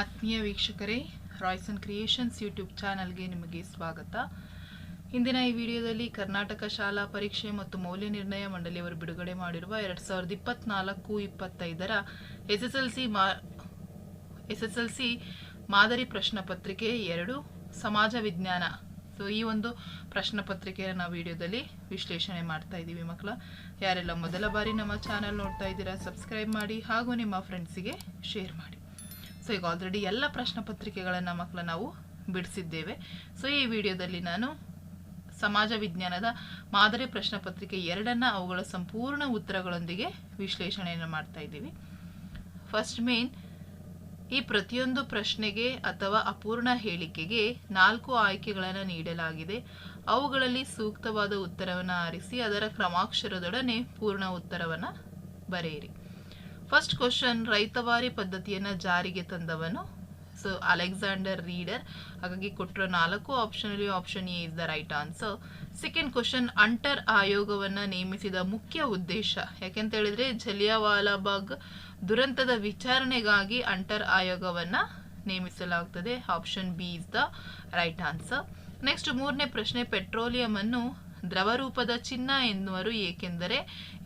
ಆತ್ಮೀಯ ವೀಕ್ಷಕರೇ Royson creations YouTube ಚಾನಲ್ಗೆ ನಿಮಗೆ ಸ್ವಾಗತ. ಇಂದಿನ ಈ ವಿಡಿಯೋದಲ್ಲಿ ಕರ್ನಾಟಕ ಶಾಲಾ ಪರೀಕ್ಷೆ ಮತ್ತು ಮೌಲ್ಯ ನಿರ್ಣಯ ಮಂಡಳಿಯವರು ಬಿಡುಗಡೆ ಮಾಡಿರುವ ಎರಡು ಸಾವಿರದ ಇಪ್ಪತ್ನಾಲ್ಕು ಇಪ್ಪತ್ತೈದರ S S L C S S L C ಮಾದರಿ ಪ್ರಶ್ನೆ ಪತ್ರಿಕೆ ಎರಡು, ಸಮಾಜ ವಿಜ್ಞಾನ. ಸೊ ಈ ಒಂದು ಪ್ರಶ್ನೆ ಪತ್ರಿಕೆಯನ್ನು ನಾವು ವಿಡಿಯೋದಲ್ಲಿ ವಿಶ್ಲೇಷಣೆ ಮಾಡ್ತಾ ಇದ್ದೀವಿ ಮಕ್ಕಳ. ಯಾರೆಲ್ಲ ಮೊದಲ ಬಾರಿ ನಮ್ಮ ಚಾನಲ್ ನೋಡ್ತಾ ಇದ್ದೀರಾ, ಸಬ್ಸ್ಕ್ರೈಬ್ ಮಾಡಿ ಹಾಗೂ ನಿಮ್ಮ ಫ್ರೆಂಡ್ಸಿಗೆ ಶೇರ್ ಮಾಡಿ. ಸೊ ಈಗ ಆಲ್ರೆಡಿ ಎಲ್ಲ ಪ್ರಶ್ನೆ ಪತ್ರಿಕೆಗಳನ್ನು ಮಕ್ಕಳ ನಾವು ಬಿಡಿಸಿದ್ದೇವೆ. ಸೊ ಈ ವಿಡಿಯೋದಲ್ಲಿ ನಾನು ಸಮಾಜ ವಿಜ್ಞಾನದ ಮಾದರಿ ಪ್ರಶ್ನೆ ಪತ್ರಿಕೆ ಎರಡನ್ನ ಅವುಗಳ ಸಂಪೂರ್ಣ ಉತ್ತರಗಳೊಂದಿಗೆ ವಿಶ್ಲೇಷಣೆಯನ್ನು ಮಾಡ್ತಾ ಇದ್ದೀವಿ. ಫಸ್ಟ್ ಮೇನ್ ಈ ಪ್ರತಿಯೊಂದು ಪ್ರಶ್ನೆಗೆ ಅಥವಾ ಅಪೂರ್ಣ ಹೇಳಿಕೆಗೆ ನಾಲ್ಕು ಆಯ್ಕೆಗಳನ್ನು ನೀಡಲಾಗಿದೆ. ಅವುಗಳಲ್ಲಿ ಸೂಕ್ತವಾದ ಉತ್ತರವನ್ನು ಆರಿಸಿ ಅದರ ಕ್ರಮಾಕ್ಷರದೊಡನೆ ಪೂರ್ಣ ಉತ್ತರವನ್ನು ಬರೆಯಿರಿ. ಫಸ್ಟ್ ಕ್ವಶನ್ ರೈತವಾರಿ ಪದ್ಧತಿಯನ್ನು ಜಾರಿಗೆ ತಂದವನು? ಸೊ ಅಲೆಕ್ಸಾಂಡರ್ ರೀಡರ್ ಹಾಗಾಗಿ ಕೊಟ್ಟಿರೋ ನಾಲ್ಕು ಆಪ್ಷನಲ್ಲಿ option A is the right answer second question ಅಂಟರ್ ಆಯೋಗವನ್ನು ನೇಮಿಸಿದ ಮುಖ್ಯ ಉದ್ದೇಶ. ಯಾಕೆಂತ ಹೇಳಿದ್ರೆ, ಜಲಿಯಾವಾಲಾ ಬಾಗ್ ದುರಂತದ ವಿಚಾರಣೆಗಾಗಿ ಅಂಟರ್ ಆಯೋಗವನ್ನು ನೇಮಿಸಲಾಗುತ್ತದೆ option B is the right answer next ಮೂರನೇ ಪ್ರಶ್ನೆ ಪೆಟ್ರೋಲಿಯಂ ಅನ್ನು ದ್ರವ ರೂಪದ ಚಿನ್ನ ಎನ್ನುವರು ಏಕೆಂದರೆ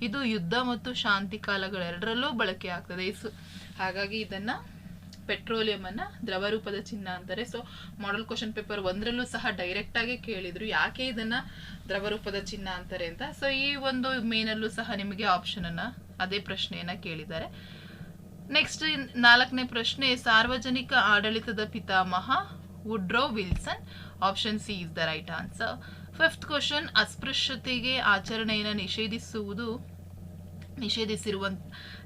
ಇದು ಯುದ್ಧ ಮತ್ತು ಶಾಂತಿ ಕಾಲಗಳೆರಡರಲ್ಲೂ ಬಳಕೆ ಆಗ್ತದೆ. ಸೊ ಹಾಗಾಗಿ ಇದನ್ನ ಪೆಟ್ರೋಲಿಯಂ ಅನ್ನ ದ್ರವ ರೂಪದ ಚಿನ್ನ ಅಂತಾರೆ. ಸೊ ಮಾಡಲ್ ಕ್ವಶನ್ ಪೇಪರ್ ಒಂದರಲ್ಲೂ ಸಹ ಡೈರೆಕ್ಟ್ ಆಗಿ ಕೇಳಿದ್ರು ಯಾಕೆ ಇದನ್ನ ದ್ರವ ರೂಪದ ಚಿನ್ನ ಅಂತಾರೆ ಅಂತ. ಸೊ ಈ ಒಂದು ಮೇನಲ್ಲೂ ಸಹ ನಿಮಗೆ ಆಪ್ಷನ್ ಅನ್ನ, ಅದೇ ಪ್ರಶ್ನೆಯನ್ನ ಕೇಳಿದ್ದಾರೆ. ನೆಕ್ಸ್ಟ್ ನಾಲ್ಕನೇ ಪ್ರಶ್ನೆ, ಸಾರ್ವಜನಿಕ ಆಡಳಿತದ ಪಿತಾಮಹ Woodrow Wilson. Option C is the right answer fifth question, ಅಸ್ಪೃಶ್ಯತೆಗೆ ಆಚರಣೆಯನ್ನು ನಿಷೇಧಿಸುವುದು ನಿಷೇಧಿಸಿರುವ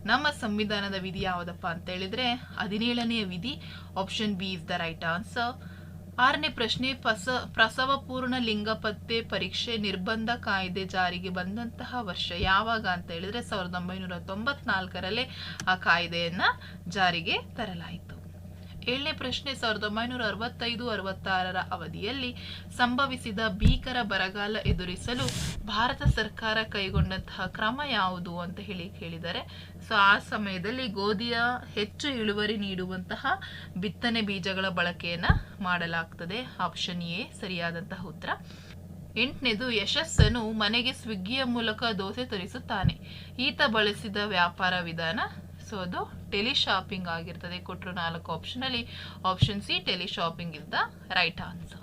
ನಮ್ಮ ಸಂವಿಧಾನದ ವಿಧಿ ಯಾವುದಪ್ಪ ಅಂತ ಹೇಳಿದ್ರೆ ಹದಿನೇಳನೆಯ ವಿಧಿ option B is the right answer ಆರನೇ ಪ್ರಶ್ನೆ, ಪಸ, ಪ್ರಸವ ಪೂರ್ಣ ಲಿಂಗ ಪತ್ತೆ ಪರೀಕ್ಷೆ ನಿರ್ಬಂಧ ಕಾಯ್ದೆ ಜಾರಿಗೆ ಬಂದಂತಹ ವರ್ಷ ಯಾವಾಗ ಅಂತ ಹೇಳಿದ್ರೆ ಸಾವಿರದ ಒಂಬೈನೂರ ತೊಂಬತ್ನಾಲ್ಕರಲ್ಲೇ ಆ ಕಾಯ್ದೆಯನ್ನ ಜಾರಿಗೆ ತರಲಾಯಿತು. ಏಳನೇ ಪ್ರಶ್ನೆ, ಸಾವಿರದ ಒಂಬೈನೂರ ಅರವತ್ತೈದು, ಅರವತ್ತಾರರ ಅವಧಿಯಲ್ಲಿ ಸಂಭವಿಸಿದ ಭೀಕರ ಬರಗಾಲ ಎದುರಿಸಲು ಭಾರತ ಸರ್ಕಾರ ಕೈಗೊಂಡಂತಹ ಕ್ರಮ ಯಾವುದು ಅಂತ ಹೇಳಿ ಕೇಳಿದರೆ, ಸೊ ಆ ಸಮಯದಲ್ಲಿ ಗೋಧಿಯ ಹೆಚ್ಚು ಇಳುವರಿ ನೀಡುವಂತಹ ಬಿತ್ತನೆ ಬೀಜಗಳ ಬಳಕೆಯನ್ನು ಮಾಡಲಾಗ್ತದೆ. ಆಪ್ಷನ್ ಎ, ಸರಿಯಾದಂತಹ ಉತ್ತರ. ಎಂಟನೇದು ಯಶಸ್ಸನು ಮನೆಗೆ ಸ್ವಿಗ್ಗಿಯ ಮೂಲಕ ದೋಸೆ ತರಿಸುತ್ತಾನೆ. ಈತ ಬಳಸಿದ ವ್ಯಾಪಾರ ವಿಧಾನ ಸೊ ಅದು ಟೆಲಿ ಶಾಪಿಂಗ್ ಆಗಿರ್ತದೆ. ಕೊಟ್ಟರು ನಾಲ್ಕು ಆಪ್ಷನ್ ಅಲ್ಲಿ. Option C tele shopping is the right answer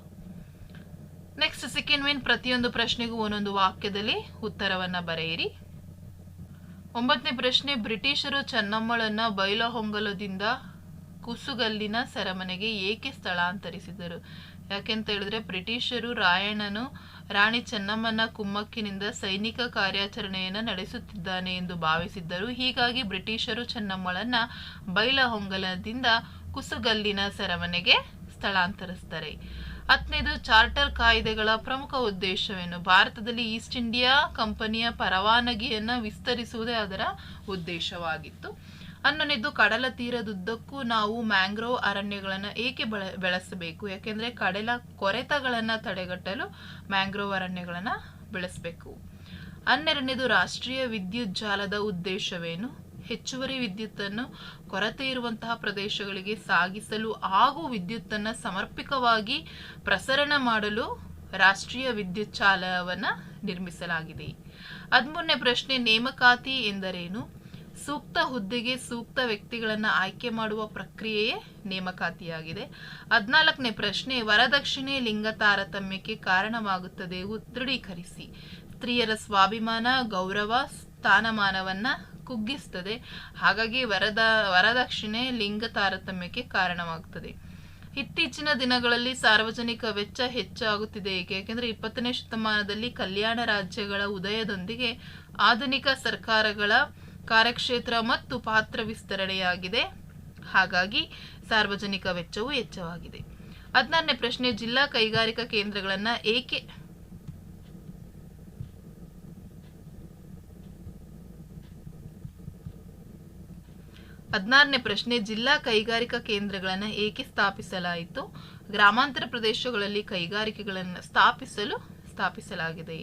next second main ಪ್ರತಿಯೊಂದು ಪ್ರಶ್ನೆಗೂ ಒಂದೊಂದು ವಾಕ್ಯದಲ್ಲಿ ಉತ್ತರವನ್ನ ಬರೆಯಿರಿ. ಒಂಬತ್ತನೇ ಪ್ರಶ್ನೆ, ಬ್ರಿಟಿಷರು ಚೆನ್ನಮ್ಮಳನ್ನ ಬೈಲಹೊಂಗಲದಿಂದ ಕುಸುಗಲ್ಲಿನ ಸೆರೆಮನೆಗೆ ಏಕೆ ಸ್ಥಳಾಂತರಿಸಿದರು? ಯಾಕೆಂತ ಹೇಳಿದ್ರೆ ಬ್ರಿಟಿಷರು ರಾಯಣ್ಣನು ರಾಣಿ ಚೆನ್ನಮ್ಮನ ಕುಮ್ಮಕ್ಕಿನಿಂದ ಸೈನಿಕ ಕಾರ್ಯಾಚರಣೆಯನ್ನು ನಡೆಸುತ್ತಿದ್ದಾನೆ ಎಂದು ಭಾವಿಸಿದ್ದರು. ಹೀಗಾಗಿ ಬ್ರಿಟಿಷರು ಚೆನ್ನಮ್ಮಳನ್ನ ಬೈಲಹೊಂಗಲದಿಂದ ಕುಸುಗಲ್ಲಿನ ಸೆರೆಮನೆಗೆ ಸ್ಥಳಾಂತರಿಸ್ತಾರೆ ಹತ್ತನೇದು ಚಾರ್ಟರ್ ಕಾಯ್ದೆಗಳ ಪ್ರಮುಖ ಉದ್ದೇಶವೇನು? ಭಾರತದಲ್ಲಿ ಈಸ್ಟ್ ಇಂಡಿಯಾ ಕಂಪನಿಯ ಪರವಾನಗಿಯನ್ನು ವಿಸ್ತರಿಸುವುದೇ ಅದರ ಉದ್ದೇಶವಾಗಿತ್ತು. ಹನ್ನೊಂದನೇದು ಕಡಲ ತೀರದುದ್ದಕ್ಕೂ ನಾವು ಮ್ಯಾಂಗ್ರೋವ್ ಅರಣ್ಯಗಳನ್ನು ಏಕೆ ಬಳ, ಬೆಳೆಸಬೇಕು? ಯಾಕೆಂದರೆ ಕಡಲ ಕೊರೆತಗಳನ್ನು ತಡೆಗಟ್ಟಲು ಮ್ಯಾಂಗ್ರೋವ್ ಅರಣ್ಯಗಳನ್ನು ಬೆಳೆಸಬೇಕು. ಹನ್ನೆರಡನೇದು ರಾಷ್ಟ್ರೀಯ ವಿದ್ಯುತ್ ಜಾಲದ ಉದ್ದೇಶವೇನು? ಹೆಚ್ಚುವರಿ ವಿದ್ಯುತ್ತನ್ನು ಕೊರತೆ ಇರುವಂತಹ ಪ್ರದೇಶಗಳಿಗೆ ಸಾಗಿಸಲು ಹಾಗೂ ವಿದ್ಯುತ್ತನ್ನು ಸಮರ್ಪಕವಾಗಿ ಪ್ರಸರಣ ಮಾಡಲು ರಾಷ್ಟ್ರೀಯ ವಿದ್ಯುತ್ ಜಾಲವನ್ನು ನಿರ್ಮಿಸಲಾಗಿದೆ. ಹದಿಮೂರನೇ ಪ್ರಶ್ನೆ ನೇಮಕಾತಿ ಎಂದರೇನು? ಸೂಕ್ತ ಹುದ್ದೆಗೆ ಸೂಕ್ತ ವ್ಯಕ್ತಿಗಳನ್ನು ಆಯ್ಕೆ ಮಾಡುವ ಪ್ರಕ್ರಿಯೆಯೇ ನೇಮಕಾತಿಯಾಗಿದೆ. ಹದಿನಾಲ್ಕನೇ ಪ್ರಶ್ನೆ, ವರದಕ್ಷಿಣೆ ಲಿಂಗ ತಾರತಮ್ಯಕ್ಕೆ ಕಾರಣವಾಗುತ್ತದೆ. ದೃಢೀಕರಿಸಿ. ಸ್ತ್ರೀಯರ ಸ್ವಾಭಿಮಾನ, ಗೌರವ, ಸ್ಥಾನಮಾನವನ್ನ ಕುಗ್ಗಿಸ್ತದೆ. ಹಾಗಾಗಿ ವರದ, ವರದಕ್ಷಿಣೆ ಲಿಂಗ ತಾರತಮ್ಯಕ್ಕೆ ಕಾರಣವಾಗುತ್ತದೆ ಇತ್ತೀಚಿನ ದಿನಗಳಲ್ಲಿ ಸಾರ್ವಜನಿಕ ವೆಚ್ಚ ಹೆಚ್ಚಾಗುತ್ತಿದೆ ಏಕೆ ಯಾಕೆಂದ್ರೆ ಇಪ್ಪತ್ತನೇ ಶತಮಾನದಲ್ಲಿ ಕಲ್ಯಾಣ ರಾಜ್ಯಗಳ ಉದಯದೊಂದಿಗೆ ಆಧುನಿಕ ಸರ್ಕಾರಗಳ ಕಾರ್ಯಕ್ಷೇತ್ರ ಮತ್ತು ಪಾತ್ರ ವಿಸ್ತರಣೆಯಾಗಿದೆ. ಹಾಗಾಗಿ ಸಾರ್ವಜನಿಕ ವೆಚ್ಚವು ಹೆಚ್ಚವಾಗಿದೆ ಹದಿನಾರನೇ ಪ್ರಶ್ನೆ, ಜಿಲ್ಲಾ ಕೈಗಾರಿಕಾ ಕೇಂದ್ರಗಳನ್ನ ಏಕೆ ಹದಿನಾರನೇ ಪ್ರಶ್ನೆ, ಜಿಲ್ಲಾ ಕೈಗಾರಿಕಾ ಕೇಂದ್ರಗಳನ್ನು ಏಕೆ ಸ್ಥಾಪಿಸಲಾಯಿತು? ಗ್ರಾಮಾಂತರ ಪ್ರದೇಶಗಳಲ್ಲಿ ಕೈಗಾರಿಕೆಗಳನ್ನು ಸ್ಥಾಪಿಸಲು ಸ್ಥಾಪಿಸಲಾಗಿದೆ.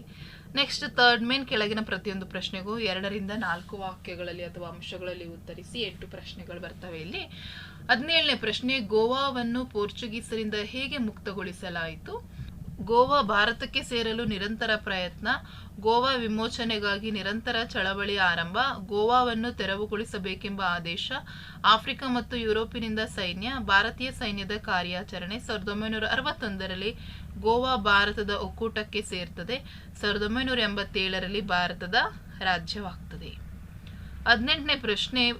ನೆಕ್ಸ್ಟ್ ಥರ್ಡ್ ಮೇನ್ ಕೆಳಗಿನ ಪ್ರತಿಯೊಂದು ಪ್ರಶ್ನೆಗೂ ಎರಡರಿಂದ ನಾಲ್ಕು ವಾಕ್ಯಗಳಲ್ಲಿ ಅಥವಾ ಅಂಶಗಳಲ್ಲಿ ಉತ್ತರಿಸಿ ಎಂಟು ಪ್ರಶ್ನೆಗಳು ಬರ್ತವೆ ಇಲ್ಲಿ. ಹದಿನೇಳನೇ ಪ್ರಶ್ನೆ, ಗೋವಾವನ್ನು ಪೋರ್ಚುಗೀಸರಿಂದ ಹೇಗೆ ಮುಕ್ತಗೊಳಿಸಲಾಯಿತು? ಗೋವಾ ಭಾರತಕ್ಕೆ ಸೇರಲು ನಿರಂತರ ಪ್ರಯತ್ನ, ಗೋವಾ ವಿಮೋಚನೆಗಾಗಿ ನಿರಂತರ ಚಳವಳಿ ಆರಂಭ, ಗೋವಾವನ್ನು ತೆರವುಗೊಳಿಸಬೇಕೆಂಬ ಆದೇಶ, ಆಫ್ರಿಕಾ ಮತ್ತು ಯುರೋಪಿನಿಂದ ಸೈನ್ಯ, ಭಾರತೀಯ ಸೈನ್ಯದ ಕಾರ್ಯಾಚರಣೆ ಸಾವಿರದ ಒಂಬೈನೂರ ಅರವತ್ತೊಂದರಲ್ಲಿ ಗೋವಾ ಭಾರತದ ಒಕ್ಕೂಟಕ್ಕೆ ಸೇರ್ತದೆ ಸಾವಿರದ ಒಂಬೈನೂರ ಎಂಬತ್ತೇಳರಲ್ಲಿ ಭಾರತದ ರಾಜ್ಯವಾಗ್ತದೆ. ಹದಿನೆಂಟನೇ ಪ್ರಶ್ನೆ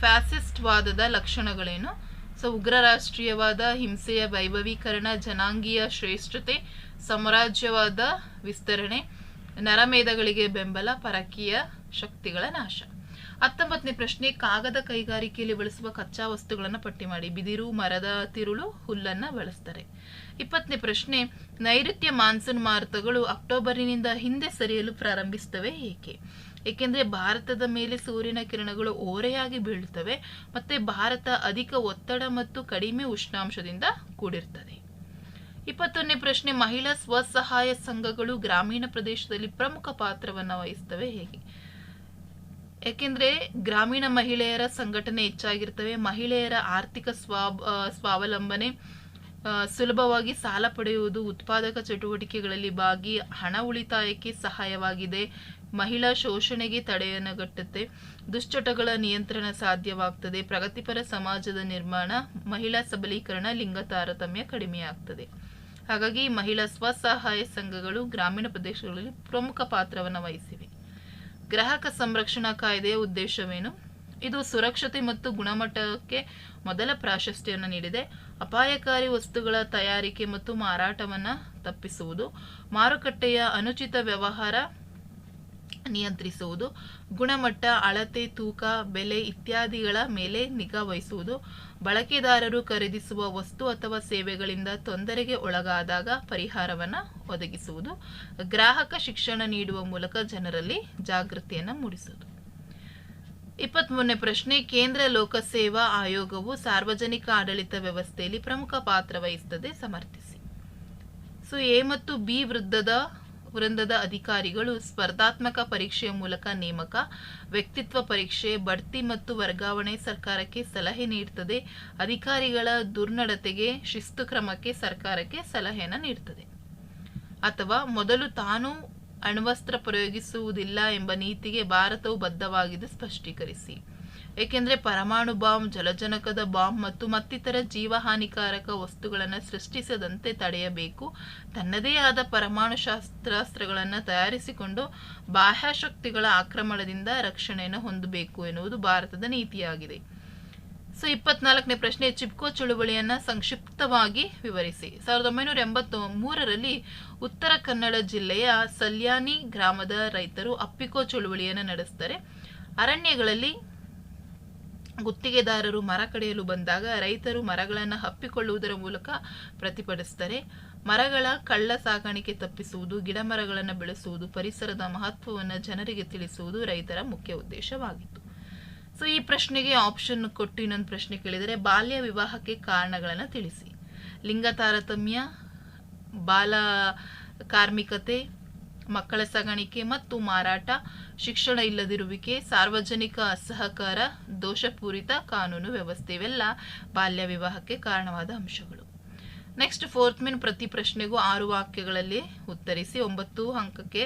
ಫ್ಯಾಸಿಸ್ಟ್ ವಾದದ ಲಕ್ಷಣಗಳೇನು? ಸೊ ಉಗ್ರ ರಾಷ್ಟ್ರೀಯವಾದ ಹಿಂಸೆಯ ವೈಭವೀಕರಣ, ಜನಾಂಗೀಯ ಶ್ರೇಷ್ಠತೆ, ಸಾಮ್ರಾಜ್ಯವಾದ ವಿಸ್ತರಣೆ, ನರಮೇಧಗಳಿಗೆ ಬೆಂಬಲ, ಪರಕೀಯ ಶಕ್ತಿಗಳ ನಾಶ. ಹತ್ತೊಂಬತ್ತನೇ ಪ್ರಶ್ನೆ, ಕಾಗದ ಕೈಗಾರಿಕೆಯಲ್ಲಿ ಬಳಸುವ ಕಚ್ಚಾ ವಸ್ತುಗಳನ್ನು ಪಟ್ಟಿ ಮಾಡಿ. ಬಿದಿರು, ಮರದ ತಿರುಳು, ಹುಲ್ಲನ್ನು ಬಳಸ್ತಾರೆ. ಇಪ್ಪತ್ತನೇ ಪ್ರಶ್ನೆ, ನೈಋತ್ಯ ಮಾನ್ಸೂನ್ ಮಾರುತಗಳು ಅಕ್ಟೋಬರಿನಿಂದ ಹಿಂದೆ ಸರಿಯಲು ಪ್ರಾರಂಭಿಸುತ್ತವೆ ಏಕೆ? ಏಕೆಂದರೆ ಭಾರತದ ಮೇಲೆ ಸೂರ್ಯನ ಕಿರಣಗಳು ಓರೆಯಾಗಿ ಬೀಳುತ್ತವೆ, ಮತ್ತೆ ಭಾರತ ಅಧಿಕ ಒತ್ತಡ ಮತ್ತು ಕಡಿಮೆ ಉಷ್ಣಾಂಶದಿಂದ ಕೂಡಿರ್ತದೆ ಇಪ್ಪತ್ತೊಂದನೇ ಪ್ರಶ್ನೆ, ಮಹಿಳಾ ಸ್ವಸಹಾಯ ಸಂಘಗಳು ಗ್ರಾಮೀಣ ಪ್ರದೇಶದಲ್ಲಿ ಪ್ರಮುಖ ಪಾತ್ರವನ್ನು ವಹಿಸ್ತವೆ ಹೇಗೆ? ಯಾಕೆಂದ್ರೆ ಗ್ರಾಮೀಣ ಮಹಿಳೆಯರ ಸಂಘಟನೆ ಹೆಚ್ಚಾಗಿರ್ತವೆ, ಮಹಿಳೆಯರ ಆರ್ಥಿಕ ಸ್ವಾಬ್ ಸ್ವಾವಲಂಬನೆ ಸುಲಭವಾಗಿ ಸಾಲ ಪಡೆಯುವುದು, ಉತ್ಪಾದಕ ಚಟುವಟಿಕೆಗಳಲ್ಲಿ ಭಾಗಿ, ಹಣ ಉಳಿತಾಯಕ್ಕೆ ಸಹಾಯವಾಗಿದೆ ಮಹಿಳಾ ಶೋಷಣೆಗೆ ತಡೆಯನಗಟ್ಟುತ್ತೆ ದುಶ್ಚಟಗಳ ನಿಯಂತ್ರಣ ಸಾಧ್ಯವಾಗ್ತದೆ. ಪ್ರಗತಿಪರ ಸಮಾಜದ ನಿರ್ಮಾಣ, ಮಹಿಳಾ ಸಬಲೀಕರಣ, ಲಿಂಗ ತಾರತಮ್ಯ ಕಡಿಮೆಯಾಗ್ತದೆ. ಹಾಗಾಗಿ ಮಹಿಳಾ ಸ್ವಸಹಾಯ ಸಂಘಗಳು ಗ್ರಾಮೀಣ ಪ್ರದೇಶಗಳಲ್ಲಿ ಪ್ರಮುಖ ಪಾತ್ರವನ್ನು ವಹಿಸಿವೆ. ಗ್ರಾಹಕ ಸಂರಕ್ಷಣಾ ಕಾಯ್ದೆಯ ಉದ್ದೇಶವೇನು? ಇದು ಸುರಕ್ಷತೆ ಮತ್ತು ಗುಣಮಟ್ಟಕ್ಕೆ ಮೊದಲ ಪ್ರಾಶಸ್ತ್ಯವನ್ನು ನೀಡಿದೆ. ಅಪಾಯಕಾರಿ ವಸ್ತುಗಳ ತಯಾರಿಕೆ ಮತ್ತು ಮಾರಾಟವನ್ನು ತಪ್ಪಿಸುವುದು, ಮಾರುಕಟ್ಟೆಯ ಅನುಚಿತ ವ್ಯವಹಾರ ನಿಯಂತ್ರಿಸುವುದು, ಗುಣಮಟ್ಟ, ಅಳತೆ, ತೂಕ, ಬೆಲೆ ಇತ್ಯಾದಿಗಳ ಮೇಲೆ ನಿಗಾ ವಹಿಸುವುದು. ಬಳಕೆದಾರರು ಖರೀದಿಸುವ ವಸ್ತು ಅಥವಾ ಸೇವೆಗಳಿಂದ ತೊಂದರೆಗೆ ಒಳಗಾದಾಗ ಪರಿಹಾರವನ್ನು ಒದಗಿಸುವುದು. ಗ್ರಾಹಕ ಶಿಕ್ಷಣ ನೀಡುವ ಮೂಲಕ ಜನರಲ್ಲಿ ಜಾಗೃತಿಯನ್ನು ಮೂಡಿಸುವುದು. ಇಪ್ಪತ್ಮೂರನೇ ಪ್ರಶ್ನೆ, ಕೇಂದ್ರ ಲೋಕಸೇವಾ ಆಯೋಗವು ಸಾರ್ವಜನಿಕ ಆಡಳಿತ ವ್ಯವಸ್ಥೆಯಲ್ಲಿ ಪ್ರಮುಖ ಪಾತ್ರ ವಹಿಸುತ್ತದೆ, ಸಮರ್ಥಿಸಿ. ಸೊ, ಎ ಮತ್ತು ಬಿ ವೃದ್ಧದ ವೃಂದದ ಅಧಿಕಾರಿಗಳು ಸ್ಪರ್ಧಾತ್ಮಕ ಪರೀಕ್ಷೆಯ ಮೂಲಕ ನೇಮಕ, ವ್ಯಕ್ತಿತ್ವ ಪರೀಕ್ಷೆ, ಬಡ್ತಿ ಮತ್ತು ವರ್ಗಾವಣೆ ಸರ್ಕಾರಕ್ಕೆ ಸಲಹೆ ನೀಡುತ್ತದೆ ಅಧಿಕಾರಿಗಳ ದುರ್ನಡತೆಗೆ, ಶಿಸ್ತು ಕ್ರಮಕ್ಕೆ ಸರ್ಕಾರಕ್ಕೆ ಸಲಹೆಯನ್ನು ನೀಡುತ್ತದೆ ಅಥವಾ ಮೊದಲು ತಾನು ಅಣ್ವಸ್ತ್ರ ಪ್ರಯೋಗಿಸುವುದಿಲ್ಲ ಎಂಬ ನೀತಿಗೆ ಭಾರತವು ಬದ್ಧವಾಗಿದೆ ಸ್ಪಷ್ಟೀಕರಿಸಿ. ಏಕೆಂದರೆ ಪರಮಾಣು ಬಾಂಬ್ ಜಲಜನಕದ ಬಾಂಬ್ ಮತ್ತು ಮತ್ತಿತರ ಜೀವಹಾನಿಕಾರಕ ವಸ್ತುಗಳನ್ನು ಸೃಷ್ಟಿಸದಂತೆ ತಡೆಯಬೇಕು. ತನ್ನದೇ ಆದ ಪರಮಾಣು ಶಾಸ್ತ್ರಾಸ್ತ್ರಗಳನ್ನು ತಯಾರಿಸಿಕೊಂಡು ಬಾಹ್ಯ ಶಕ್ತಿಗಳ ಆಕ್ರಮಣದಿಂದ ರಕ್ಷಣೆಯನ್ನು ಹೊಂದಬೇಕು ಎನ್ನುವುದು ಭಾರತದ ನೀತಿಯಾಗಿದೆ. ಸೊ, ಇಪ್ಪತ್ನಾಲ್ಕನೇ ಪ್ರಶ್ನೆ, ಚಿಪ್ಕೋ ಚಳುವಳಿಯನ್ನ ಸಂಕ್ಷಿಪ್ತವಾಗಿ ವಿವರಿಸಿ. ಸಾವಿರದ ಒಂಬೈನೂರ ಎಂಬತ್ತ ಮೂರರಲ್ಲಿ ಉತ್ತರ ಕನ್ನಡ ಜಿಲ್ಲೆಯ ಸಲ್ಯಾನಿ ಗ್ರಾಮದ ರೈತರು ಅಪ್ಪಿಕೋ ಚಳುವಳಿಯನ್ನು ನಡೆಸ್ತಾರೆ. ಅರಣ್ಯಗಳಲ್ಲಿ ಗುತ್ತಿಗೆದಾರರು ಮರ ಕಡಿಯಲು ಬಂದಾಗ ರೈತರು ಮರಗಳನ್ನು ಹಪ್ಪಿಕೊಳ್ಳುವುದರ ಮೂಲಕ ಪ್ರತಿಭಟಿಸ್ತಾರೆ ಮರಗಳ ಕಳ್ಳ ಸಾಗಾಣಿಕೆ ತಪ್ಪಿಸುವುದು, ಗಿಡ ಮರಗಳನ್ನು ಬೆಳೆಸುವುದು, ಪರಿಸರದ ಮಹತ್ವವನ್ನು ಜನರಿಗೆ ತಿಳಿಸುವುದು ರೈತರ ಮುಖ್ಯ ಉದ್ದೇಶವಾಗಿತ್ತು. ಸೊ ಈ ಪ್ರಶ್ನೆಗೆ ಆಪ್ಷನ್ ಕೊಟ್ಟು ಇನ್ನೊಂದು ಪ್ರಶ್ನೆ ಕೇಳಿದರೆ ಬಾಲ್ಯ ವಿವಾಹಕ್ಕೆ ಕಾರಣಗಳನ್ನು ತಿಳಿಸಿ. ಲಿಂಗ ತಾರತಮ್ಯ ಬಾಲ ಕಾರ್ಮಿಕತೆ ಮಕ್ಕಳ ಸಾಗಾಣಿಕೆ ಮತ್ತು ಮಾರಾಟ, ಶಿಕ್ಷಣ ಇಲ್ಲದಿರುವಿಕೆ, ಸಾರ್ವಜನಿಕ ಅಸಹಕಾರ, ದೋಷಪೂರಿತ ಕಾನೂನು ವ್ಯವಸ್ಥೆ, ಇವೆಲ್ಲ ಬಾಲ್ಯ ವಿವಾಹಕ್ಕೆ ಕಾರಣವಾದ ಅಂಶಗಳು. ನೆಕ್ಸ್ಟ್ ಫೋರ್ತ್ ಮೀನ್ ಪ್ರತಿ ಪ್ರಶ್ನೆಗೂ ಆರು ವಾಕ್ಯಗಳಲ್ಲಿ ಉತ್ತರಿಸಿ ಒಂಬತ್ತು ಅಂಕಕ್ಕೆ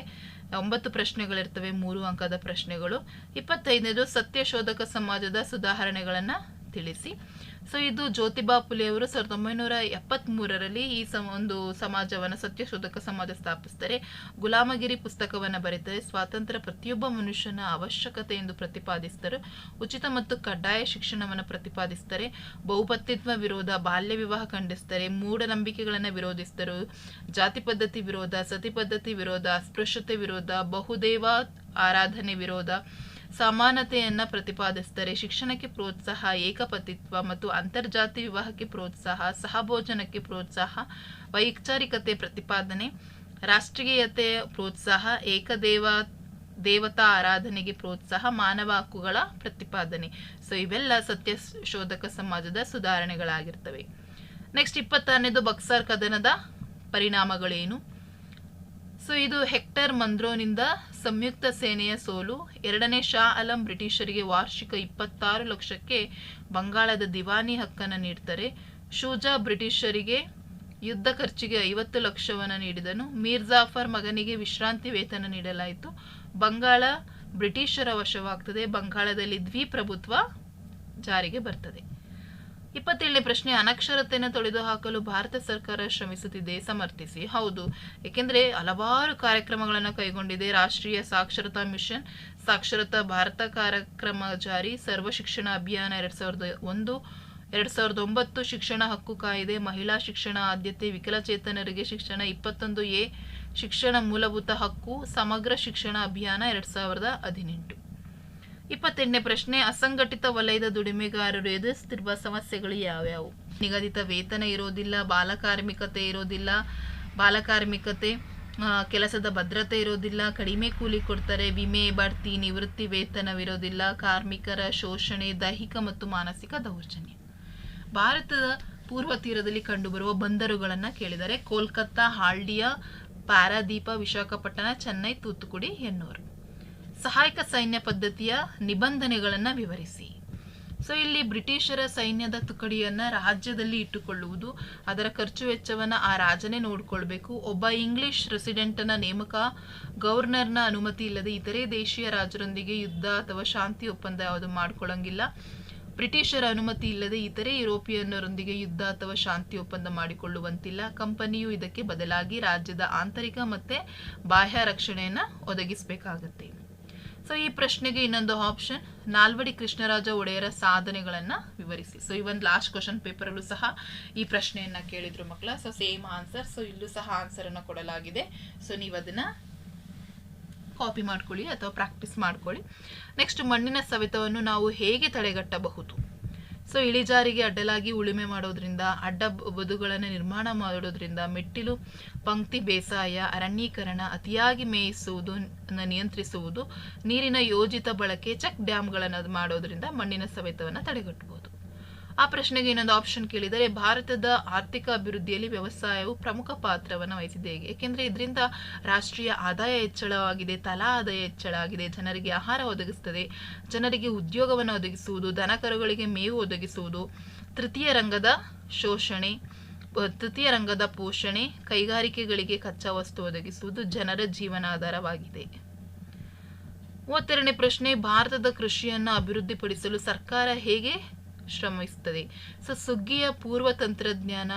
ಒಂಬತ್ತು ಪ್ರಶ್ನೆಗಳಿರ್ತವೆ, ಮೂರು ಅಂಕದ ಪ್ರಶ್ನೆಗಳು. ಇಪ್ಪತ್ತೈದನೇದು ಸತ್ಯಶೋಧಕ ಸಮಾಜದ ಸುಧಾರಣೆಗಳನ್ನು ತಿಳಿಸಿ. ಸೊ ಇದು ಜ್ಯೋತಿಬಾ ಫುಲೆ ಅವರು ಸಾವಿರದ ಒಂಬೈನೂರ ಎಪ್ಪತ್ತ್ಮೂರರಲ್ಲಿ ಈ ಸಮ, ಒಂದು ಸಮಾಜವನ್ನು, ಸತ್ಯಶೋಧಕ ಸಮಾಜ ಸ್ಥಾಪಿಸ್ತಾರೆ. ಗುಲಾಮಗಿರಿ ಪುಸ್ತಕವನ್ನು ಬರೀತಾರೆ ಸ್ವಾತಂತ್ರ್ಯ ಪ್ರತಿಯೊಬ್ಬ ಮನುಷ್ಯನ ಅವಶ್ಯಕತೆ ಎಂದು ಪ್ರತಿಪಾದಿಸ್ತಾರೆ ಉಚಿತ ಮತ್ತು ಕಡ್ಡಾಯ ಶಿಕ್ಷಣವನ್ನು ಪ್ರತಿಪಾದಿಸ್ತಾರೆ ಬಹುಪತ್ನಿತ್ವ ವಿರೋಧ, ಬಾಲ್ಯ ವಿವಾಹ ಖಂಡಿಸ್ತಾರೆ ಮೂಢನಂಬಿಕೆಗಳನ್ನು ವಿರೋಧಿಸಿದರು. ಜಾತಿ ಪದ್ಧತಿ ವಿರೋಧ, ಸತಿ ಪದ್ಧತಿ ವಿರೋಧ, ಅಸ್ಪೃಶ್ಯತೆ ವಿರೋಧ, ಬಹುದೇವ ಆರಾಧನೆ ವಿರೋಧ ಸಮಾನತೆಯನ್ನ ಪ್ರತಿಪಾದಿಸ್ತಾರೆ ಶಿಕ್ಷಣಕ್ಕೆ ಪ್ರೋತ್ಸಾಹ, ಏಕಪತಿತ್ವ ಮತ್ತು ಅಂತರ್ಜಾತಿ ವಿವಾಹಕ್ಕೆ ಪ್ರೋತ್ಸಾಹ, ಸಹಭೋಜನಕ್ಕೆ ಪ್ರೋತ್ಸಾಹ, ವೈಚಾರಿಕತೆ ಪ್ರತಿಪಾದನೆ ರಾಷ್ಟ್ರೀಯತೆಯ ಪ್ರೋತ್ಸಾಹ, ಏಕದೇವ, ದೇವತಾ ಆರಾಧನೆಗೆ ಪ್ರೋತ್ಸಾಹ, ಮಾನವ ಹಕ್ಕುಗಳ ಪ್ರತಿಪಾದನೆ. ಸೊ ಇವೆಲ್ಲ ಸತ್ಯ ಶೋಧಕ ಸಮಾಜದ ಸುಧಾರಣೆಗಳಾಗಿರ್ತವೆ. ನೆಕ್ಸ್ಟ್ ಇಪ್ಪತ್ತಾರನೇದು ಬಕ್ಸಾರ್ ಕದನದ ಪರಿಣಾಮಗಳೇನು? ಸೊ ಇದು ಹೆಕ್ಟರ್ ಮಂದ್ರೋನಿಂದ ಸಂಯುಕ್ತ ಸೇನೆಯ ಸೋಲು. ಎರಡನೇ ಶಾ ಅಲಂ ಬ್ರಿಟಿಷರಿಗೆ ವಾರ್ಷಿಕ ಇಪ್ಪತ್ತಾರು ಲಕ್ಷಕ್ಕೆ ಬಂಗಾಳದ ದಿವಾನಿ ಹಕ್ಕನ್ನು ನೀಡ್ತಾರೆ. ಶೂಜಾ ಬ್ರಿಟಿಷರಿಗೆ ಯುದ್ಧ ಖರ್ಚಿಗೆ ಐವತ್ತು ಲಕ್ಷವನ್ನು ನೀಡಿದನು. ಮೀರ್ ಜಾಫರ್ ಮಗನಿಗೆ ವಿಶ್ರಾಂತಿ ವೇತನ ನೀಡಲಾಯಿತು. ಬಂಗಾಳ ಬ್ರಿಟಿಷರ ವಶವಾಗ್ತದೆ. ಬಂಗಾಳದಲ್ಲಿ ದ್ವಿಪ್ರಭುತ್ವ ಜಾರಿಗೆ ಬರ್ತದೆ. ಇಪ್ಪತ್ತೇಳನೇ ಪ್ರಶ್ನೆ, ಅನಕ್ಷರತೆಯನ್ನು ತೊಳೆದು ಹಾಕಲು ಭಾರತ ಸರ್ಕಾರ ಶ್ರಮಿಸುತ್ತಿದೆ, ಸಮರ್ಥಿಸಿ. ಹೌದು. ಏಕೆಂದರೆ ಹಲವಾರು ಕಾರ್ಯಕ್ರಮಗಳನ್ನು ಕೈಗೊಂಡಿದೆ. ರಾಷ್ಟ್ರೀಯ ಸಾಕ್ಷರತಾ ಮಿಷನ್, ಸಾಕ್ಷರತಾ ಭಾರತ ಕಾರ್ಯಕ್ರಮ ಜಾರಿ. ಸರ್ವ ಶಿಕ್ಷಣ ಅಭಿಯಾನ ಎರಡು ಸಾವಿರದ ಒಂದು, ಎರಡ್ ಸಾವಿರದ ಒಂಬತ್ತು ಶಿಕ್ಷಣ ಹಕ್ಕು ಕಾಯಿದೆ, ಮಹಿಳಾ ಶಿಕ್ಷಣ ಆದ್ಯತೆ, ವಿಕಲಚೇತನರಿಗೆ ಶಿಕ್ಷಣ ಇಪ್ಪತ್ತೊಂದು ಎ, ಶಿಕ್ಷಣ ಮೂಲಭೂತ ಹಕ್ಕು, ಸಮಗ್ರ ಶಿಕ್ಷಣ ಅಭಿಯಾನ ಎರಡ್ ಸಾವಿರದ ಹದಿನೆಂಟು. ಇಪ್ಪತ್ತೆಂಟನೇ ಪ್ರಶ್ನೆ, ಅಸಂಘಟಿತ ವಲಯದ ದುಡಿಮೆಗಾರರು ಎದುರಿಸುತ್ತಿರುವ ಸಮಸ್ಯೆಗಳು ಯಾವ್ಯಾವು? ನಿಗದಿತ ವೇತನ ಇರೋದಿಲ್ಲ, ಬಾಲಕಾರ್ಮಿಕತೆ ಇರೋದಿಲ್ಲ, ಬಾಲಕಾರ್ಮಿಕತೆ ಕೆಲಸದ ಭದ್ರತೆ ಇರೋದಿಲ್ಲ, ಕಡಿಮೆ ಕೂಲಿ ಕೊಡ್ತಾರೆ, ವಿಮೆ, ಬಡ್ತಿ, ನಿವೃತ್ತಿ ವೇತನವಿರೋದಿಲ್ಲ, ಕಾರ್ಮಿಕರ ಶೋಷಣೆ, ದೈಹಿಕ ಮತ್ತು ಮಾನಸಿಕ ದೌರ್ಜನ್ಯ. ಭಾರತದ ಪೂರ್ವ ತೀರದಲ್ಲಿ ಕಂಡುಬರುವ ಬಂದರುಗಳನ್ನು ಕೇಳಿದರೆ, ಕೋಲ್ಕತ್ತಾ, ಹಾಲ್ಡಿಯಾ, ಪಾರಾದೀಪ, ವಿಶಾಖಪಟ್ಟಣ, ಚೆನ್ನೈ, ತೂತುಕುಡಿ ಎನ್ನೋರು ಸಹಾಯಕ ಸೈನ್ಯ ಪದ್ಧತಿಯ ನಿಬಂಧನೆಗಳನ್ನು ವಿವರಿಸಿ. ಸೊ ಇಲ್ಲಿ ಬ್ರಿಟಿಷರ ಸೈನ್ಯದ ತುಕಡಿಯನ್ನು ರಾಜ್ಯದಲ್ಲಿ ಇಟ್ಟುಕೊಳ್ಳುವುದು, ಅದರ ಖರ್ಚು ವೆಚ್ಚವನ್ನ ಆ ರಾಜನೇ ನೋಡಿಕೊಳ್ಬೇಕು. ಒಬ್ಬ ಇಂಗ್ಲಿಷ್ ರೆಸಿಡೆಂಟನ ನೇಮಕ ಗವರ್ನರ್ನ ಅನುಮತಿ ಇಲ್ಲದೆ ಇತರೆ ದೇಶೀಯ ರಾಜರೊಂದಿಗೆ ಯುದ್ಧ ಅಥವಾ ಶಾಂತಿ ಒಪ್ಪಂದ ಯಾವುದು ಮಾಡ್ಕೊಳ್ಳಂಗಿಲ್ಲ ಬ್ರಿಟಿಷರ ಅನುಮತಿ ಇಲ್ಲದೆ ಇತರೆ ಯುರೋಪಿಯನ್ನರೊಂದಿಗೆ ಯುದ್ಧ ಅಥವಾ ಶಾಂತಿ ಒಪ್ಪಂದ ಮಾಡಿಕೊಳ್ಳುವಂತಿಲ್ಲ. ಕಂಪನಿಯು ಇದಕ್ಕೆ ಬದಲಾಗಿ ರಾಜ್ಯದ ಆಂತರಿಕ ಮತ್ತು ಬಾಹ್ಯ ರಕ್ಷಣೆಯನ್ನು ಒದಗಿಸಬೇಕಾಗತ್ತೆ. ಸೊ ಈ ಪ್ರಶ್ನೆಗೆ ಇನ್ನೊಂದು ಆಪ್ಷನ್ ನಾಲ್ವಡಿ ಕೃಷ್ಣರಾಜ ಒಡೆಯರ ಸಾಧನೆಗಳನ್ನು ವಿವರಿಸಿ. ಸೊ ಈ ಒಂದು ಲಾಸ್ಟ್ ಕ್ವಶನ್ ಪೇಪರಲ್ಲೂ ಸಹ ಈ ಪ್ರಶ್ನೆಯನ್ನ ಕೇಳಿದ್ರು ಮಕ್ಕಳ. ಸೊ ಸೇಮ್ ಆನ್ಸರ್ ಸೊ ಇಲ್ಲೂ ಸಹ ಆನ್ಸರ್ ಅನ್ನ ಕೊಡಲಾಗಿದೆ. ಸೊ ನೀವು ಅದನ್ನ ಕಾಪಿ ಮಾಡ್ಕೊಳ್ಳಿ ಅಥವಾ ಪ್ರಾಕ್ಟೀಸ್ ಮಾಡ್ಕೊಳ್ಳಿ. ನೆಕ್ಸ್ಟ್ ಮಣ್ಣಿನ ಸವೆತವನ್ನು ನಾವು ಹೇಗೆ ತಡೆಗಟ್ಟಬಹುದು? ಸೊ ಇಳಿಜಾರಿಗೆ ಅಡ್ಡಲಾಗಿ ಉಳುಮೆ ಮಾಡೋದ್ರಿಂದ, ಅಡ್ಡ ಬದುಗಳನ್ನು ನಿರ್ಮಾಣ ಮಾಡೋದ್ರಿಂದ ಮೆಟ್ಟಿಲು, ಪಂಕ್ತಿ, ಬೇಸಾಯ, ಅರಣ್ಯೀಕರಣ ಅತಿಯಾಗಿ ಮೇಯಿಸುವುದು ನಿಯಂತ್ರಿಸುವುದು, ನೀರಿನ ಯೋಜಿತ ಬಳಕೆ, ಚೆಕ್ ಡ್ಯಾಮ್ಗಳನ್ನು ಮಾಡೋದ್ರಿಂದ ಮಣ್ಣಿನ ಸವೆತವನ್ನು ತಡೆಗಟ್ಟಬಹುದು ಆ ಪ್ರಶ್ನೆಗೆ ಇನ್ನೊಂದು ಆಪ್ಷನ್ ಕೇಳಿದರೆ, ಭಾರತದ ಆರ್ಥಿಕ ಅಭಿವೃದ್ಧಿಯಲ್ಲಿ ವ್ಯವಸಾಯವು ಪ್ರಮುಖ ಪಾತ್ರವನ್ನು ವಹಿಸಿದೆ ಏಕೆಂದರೆ ಇದರಿಂದ ರಾಷ್ಟ್ರೀಯ ಆದಾಯ ಹೆಚ್ಚಳವಾಗಿದೆ, ತಲಾ ಆದಾಯ ಹೆಚ್ಚಳ ಆಗಿದೆ ಜನರಿಗೆ ಆಹಾರ ಒದಗಿಸ್ತದೆ, ಜನರಿಗೆ ಉದ್ಯೋಗವನ್ನು ಒದಗಿಸುವುದು ದನಕರುಗಳಿಗೆ ಮೇವು ಒದಗಿಸುವುದು, ತೃತೀಯ ರಂಗದ ಶೋಷಣೆ ತೃತೀಯ ರಂಗದ ಪೋಷಣೆ, ಕೈಗಾರಿಕೆಗಳಿಗೆ ಕಚ್ಚಾ ವಸ್ತು ಒದಗಿಸುವುದು ಜನರ ಜೀವನಾಧಾರವಾಗಿದೆ. ಮೂವತ್ತೆರಡನೇ ಪ್ರಶ್ನೆ, ಭಾರತದ ಕೃಷಿಯನ್ನು ಅಭಿವೃದ್ಧಿಪಡಿಸಲು ಸರ್ಕಾರ ಹೇಗೆ ಶ್ರಮಿಸುತ್ತದೆ ಸೊ ಸುಗ್ಗಿಯ ಪೂರ್ವ ತಂತ್ರಜ್ಞಾನ,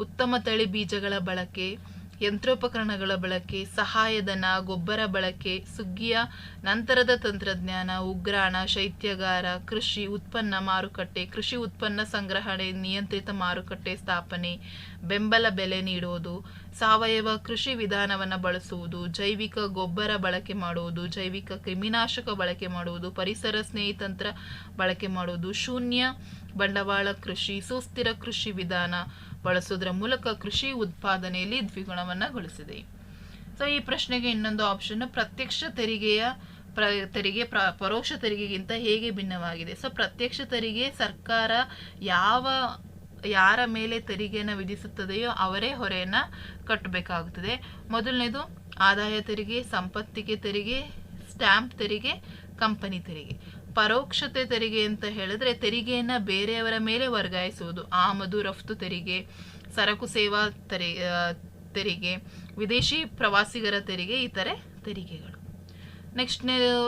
ಉತ್ತಮ ತಳಿ ಬೀಜಗಳ ಬಳಕೆ, ಯಂತ್ರೋಪಕರಣಗಳ ಬಳಕೆ ಸಹಾಯಧನ ಗೊಬ್ಬರ ಬಳಕೆ, ಸುಗ್ಗಿಯ ನಂತರದ ತಂತ್ರಜ್ಞಾನ, ಉಗ್ರಾಣ, ಶೈತ್ಯಗಾರ, ಕೃಷಿ ಉತ್ಪನ್ನ ಮಾರುಕಟ್ಟೆ, ಕೃಷಿ ಉತ್ಪನ್ನ ಸಂಗ್ರಹಣೆ, ನಿಯಂತ್ರಿತ ಮಾರುಕಟ್ಟೆ ಸ್ಥಾಪನೆ, ಬೆಂಬಲ ಬೆಲೆ ನೀಡುವುದು ಸಾವಯವ ಕೃಷಿ ವಿಧಾನವನ್ನು ಬಳಸುವುದು, ಜೈವಿಕ ಗೊಬ್ಬರ ಬಳಕೆ ಮಾಡುವುದು, ಜೈವಿಕ ಕ್ರಿಮಿನಾಶಕ ಬಳಕೆ ಮಾಡುವುದು, ಪರಿಸರ ಸ್ನೇಹಿ ತಂತ್ರ ಬಳಕೆ ಮಾಡುವುದು, ಶೂನ್ಯ ಬಂಡವಾಳ ಕೃಷಿ, ಸುಸ್ಥಿರ ಕೃಷಿ ವಿಧಾನ ಬಳಸೋದ್ರ ಮೂಲಕ ಕೃಷಿ ಉತ್ಪಾದನೆಯಲ್ಲಿ ದ್ವಿಗುಣವನ್ನು ಗೊಳಿಸಿದೆ. ಸೊ ಈ ಪ್ರಶ್ನೆಗೆ ಇನ್ನೊಂದು ಆಪ್ಷನ್ ಪ್ರತ್ಯಕ್ಷ ತೆರಿಗೆಯ ಪ್ರ, ತೆರಿಗೆ ಪ್ರ, ಪರೋಕ್ಷ ತೆರಿಗೆಗಿಂತ ಹೇಗೆ ಭಿನ್ನವಾಗಿದೆ? ಸೊ ಪ್ರತ್ಯಕ್ಷ ತೆರಿಗೆ ಸರ್ಕಾರ ಯಾವ ಯಾರ ಮೇಲೆ ತೆರಿಗೆಯನ್ನು ವಿಧಿಸುತ್ತದೆಯೋ ಅವರೇ ಹೊರೆಯನ್ನು ಕಟ್ಟಬೇಕಾಗುತ್ತದೆ. ಮೊದಲನೇದು, ಆದಾಯ ತೆರಿಗೆ, ಸಂಪತ್ತಿಗೆ ತೆರಿಗೆ, ಸ್ಟ್ಯಾಂಪ್ ತೆರಿಗೆ, ಕಂಪನಿ ತೆರಿಗೆ. ಪರೋಕ್ಷತೆ ತೆರಿಗೆ ಅಂತ ಹೇಳಿದ್ರೆ ತೆರಿಗೆಯನ್ನು ಬೇರೆಯವರ ಮೇಲೆ ವರ್ಗಾಯಿಸುವುದು. ಆಮದು, ರಫ್ತು ತೆರಿಗೆ, ಸರಕು ಸೇವಾ ತೆರಿಗೆ ತೆರಿಗೆ, ವಿದೇಶಿ ಪ್ರವಾಸಿಗರ ತೆರಿಗೆ, ಇತರೆ ತೆರಿಗೆಗಳು. ನೆಕ್ಸ್ಟ್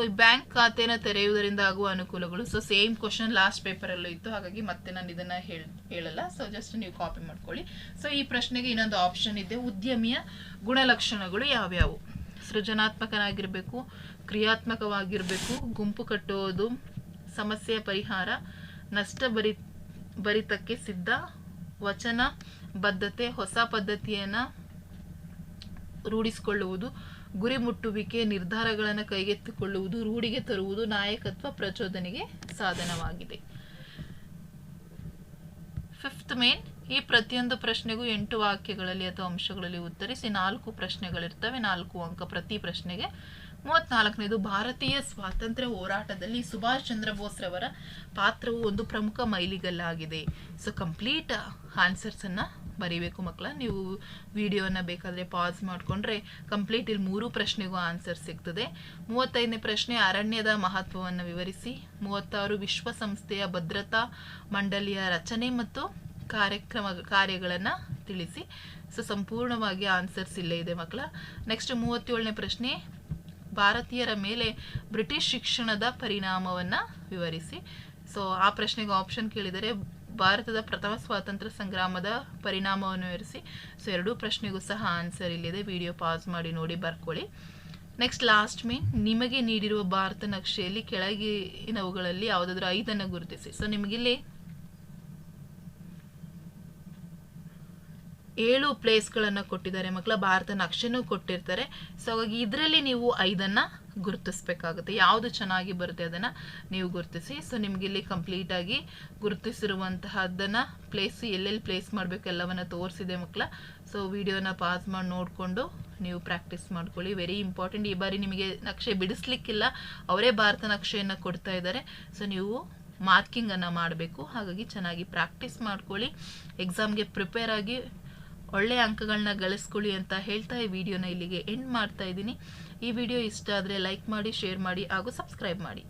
ಬ್ಯಾಂಕ್ ಖಾತೆನ ತೆರೆಯುವುದರಿಂದ ಆಗುವ ಅನುಕೂಲಗಳು. ಸೊ ಸೇಮ್ ಕ್ವಶನ್ ಲಾಸ್ಟ್ ಪೇಪರಲ್ಲೂ ಇತ್ತು. ಹಾಗಾಗಿ ಮತ್ತೆ ನಾನು ಇದನ್ನ ಹೇಳಲ್ಲ. ಸೊ ಜಸ್ಟ್ ನೀವು ಕಾಪಿ ಮಾಡ್ಕೊಳ್ಳಿ. ಸೊ ಈ ಪ್ರಶ್ನೆಗೆ ಇನ್ನೊಂದು ಆಪ್ಷನ್ ಇದೆ. ಉದ್ಯಮಿಯ ಗುಣಲಕ್ಷಣಗಳು ಯಾವ್ಯಾವು? ಸೃಜನಾತ್ಮಕನಾಗಿರಬೇಕು, ಕ್ರಿಯಾತ್ಮಕವಾಗಿರಬೇಕು, ಗುಂಪು ಕಟ್ಟುವುದು ಸಮಸ್ಯೆ ಪರಿಹಾರ, ನಷ್ಟ ಬರಿ, ಬರಿತಕ್ಕೆ ಸಿದ್ಧ, ವಚನ ಬದ್ಧತೆ, ಹೊಸ ಪದ್ಧತಿಯನ್ನು ರೂಢಿಸಿಕೊಳ್ಳುವುದು ಗುರಿ ಮುಟ್ಟುವಿಕೆ ನಿರ್ಧಾರಗಳನ್ನು ಕೈಗೆತ್ತಿಕೊಳ್ಳುವುದು, ರೂಢಿಗೆ ತರುವುದು ನಾಯಕತ್ವ ಪ್ರಚೋದನೆಗೆ ಸಾಧನವಾಗಿದೆ. ಫಿಫ್ತ್ ಮೇನ್ ಈ ಪ್ರತಿಯೊಂದು ಪ್ರಶ್ನೆಗೂ ಎಂಟು ವಾಕ್ಯಗಳಲ್ಲಿ ಅಥವಾ ಅಂಶಗಳಲ್ಲಿ ಉತ್ತರಿಸಿ ನಾಲ್ಕು ಪ್ರಶ್ನೆಗಳಿರ್ತವೆ, ನಾಲ್ಕು ಅಂಕ ಪ್ರತಿ ಪ್ರಶ್ನೆಗೆ. ಮೂವತ್ನಾಲ್ಕನೇದು ಭಾರತೀಯ ಸ್ವಾತಂತ್ರ್ಯ ಹೋರಾಟದಲ್ಲಿ ಸುಭಾಷ್ ಚಂದ್ರ ಬೋಸ್ರವರ ಪಾತ್ರವು ಒಂದು ಪ್ರಮುಖ ಮೈಲಿಗಲ್ಲಾಗಿದೆ. ಸೊ ಕಂಪ್ಲೀಟ್ ಆನ್ಸರ್ಸನ್ನು ಬರೀಬೇಕು ಮಕ್ಕಳ. ನೀವು ವಿಡಿಯೋನ ಬೇಕಾದರೆ ಪಾಸ್ ಮಾಡಿಕೊಂಡ್ರೆ ಕಂಪ್ಲೀಟ್ ಇಲ್ಲಿ ಮೂರು ಪ್ರಶ್ನೆಗೂ ಆನ್ಸರ್ ಸಿಗ್ತದೆ. ಮೂವತ್ತೈದನೇ ಪ್ರಶ್ನೆ, ಅರಣ್ಯದ ಮಹತ್ವವನ್ನು ವಿವರಿಸಿ. ಮೂವತ್ತಾರು, ವಿಶ್ವಸಂಸ್ಥೆಯ ಭದ್ರತಾ ಮಂಡಳಿಯ ರಚನೆ ಮತ್ತು ಕಾರ್ಯಕ್ರಮ, ಕಾರ್ಯಗಳನ್ನು ತಿಳಿಸಿ. ಸೊ ಸಂಪೂರ್ಣವಾಗಿ ಆನ್ಸರ್ಸ್ ಇಲ್ಲೇ ಇದೆ ಮಕ್ಕಳ. ನೆಕ್ಸ್ಟ್ ಮೂವತ್ತೇಳನೇ ಪ್ರಶ್ನೆ ಭಾರತೀಯರ ಮೇಲೆ ಬ್ರಿಟಿಷ್ ಶಿಕ್ಷಣದ ಪರಿಣಾಮವನ್ನು ವಿವರಿಸಿ. ಸೊ ಆ ಪ್ರಶ್ನೆಗೆ ಆಪ್ಷನ್ ಕೇಳಿದರೆ ಭಾರತದ ಪ್ರಥಮ ಸ್ವಾತಂತ್ರ್ಯ ಸಂಗ್ರಾಮದ ಪರಿಣಾಮವನ್ನು ವಿವರಿಸಿ. ಸೊ ಎರಡೂ ಪ್ರಶ್ನೆಗೂ ಸಹ ಆನ್ಸರ್ ಇಲ್ಲಿದೆ. ವಿಡಿಯೋ ಪಾಸ್ ಮಾಡಿ, ನೋಡಿ, ಬರ್ಕೊಳ್ಳಿ. ನೆಕ್ಸ್ಟ್ ಲಾಸ್ಟ್ ಮೀನ್ ನಿಮಗೆ ನೀಡಿರುವ ಭಾರತ ನಕ್ಷೆಯಲ್ಲಿ ಕೆಳಗಿನವುಗಳಲ್ಲಿ ಯಾವುದಾದ್ರೂ ಐದನ್ನು ಗುರುತಿಸಿ. ಸೊ ನಿಮಗಿಲ್ಲಿ ಏಳು ಪ್ಲೇಸ್ಗಳನ್ನು ಕೊಟ್ಟಿದ್ದಾರೆ. ಮಕ್ಕಳ ಭಾರತ ನಕ್ಷೆನೂ ಕೊಟ್ಟಿರ್ತಾರೆ. ಸೊ ಹಾಗಾಗಿ ಇದರಲ್ಲಿ ನೀವು ಐದನ್ನು ಗುರುತಿಸ್ಬೇಕಾಗುತ್ತೆ. ಯಾವುದು ಚೆನ್ನಾಗಿ ಬರುತ್ತೆ ಅದನ್ನು ನೀವು ಗುರುತಿಸಿ. ಸೊ ನಿಮ್ಗೆ ಇಲ್ಲಿ ಕಂಪ್ಲೀಟಾಗಿ ಗುರುತಿಸಿರುವಂತಹದ್ದನ್ನು ಪ್ಲೇಸ್ ಎಲ್ಲೆಲ್ಲಿ ಪ್ಲೇಸ್ ಮಾಡಬೇಕು ಎಲ್ಲವನ್ನು ತೋರಿಸಿದೆ ಮಕ್ಕಳ. ಸೊ ವಿಡಿಯೋನ ಪಾಸ್ ಮಾಡಿ ನೋಡಿಕೊಂಡು ನೀವು ಪ್ರಾಕ್ಟೀಸ್ ಮಾಡ್ಕೊಳ್ಳಿ. ವೆರಿ ಇಂಪಾರ್ಟೆಂಟ್ ಈ ಬಾರಿ ನಿಮಗೆ ನಕ್ಷೆ ಬಿಡಿಸ್ಲಿಕ್ಕಿಲ್ಲ. ಅವರೇ ಭಾರತ ನಕ್ಷೆಯನ್ನು ಕೊಡ್ತಾ ಇದ್ದಾರೆ. ಸೊ ನೀವು ಮಾರ್ಕಿಂಗನ್ನು ಮಾಡಬೇಕು. ಹಾಗಾಗಿ ಚೆನ್ನಾಗಿ ಪ್ರಾಕ್ಟೀಸ್ ಮಾಡ್ಕೊಳ್ಳಿ. ಎಕ್ಸಾಮ್ಗೆ ಪ್ರಿಪೇರ್ ಆಗಿ ಒಳ್ಳೆಯ ಅಂಕಗಳನ್ನ ಗಳಿಸ್ಕೊಳ್ಳಿ ಅಂತ ಹೇಳ್ತಾ ಈ ವಿಡಿಯೋನ ಇಲ್ಲಿಗೆ ಎಂಡ್ ಮಾಡ್ತಾ ಇದ್ದೀನಿ. ಈ ವಿಡಿಯೋ ಇಷ್ಟ ಆದರೆ ಲೈಕ್ ಮಾಡಿ ಶೇರ್ ಮಾಡಿ ಹಾಗೂ ಸಬ್ಸ್ಕ್ರೈಬ್ ಮಾಡಿ.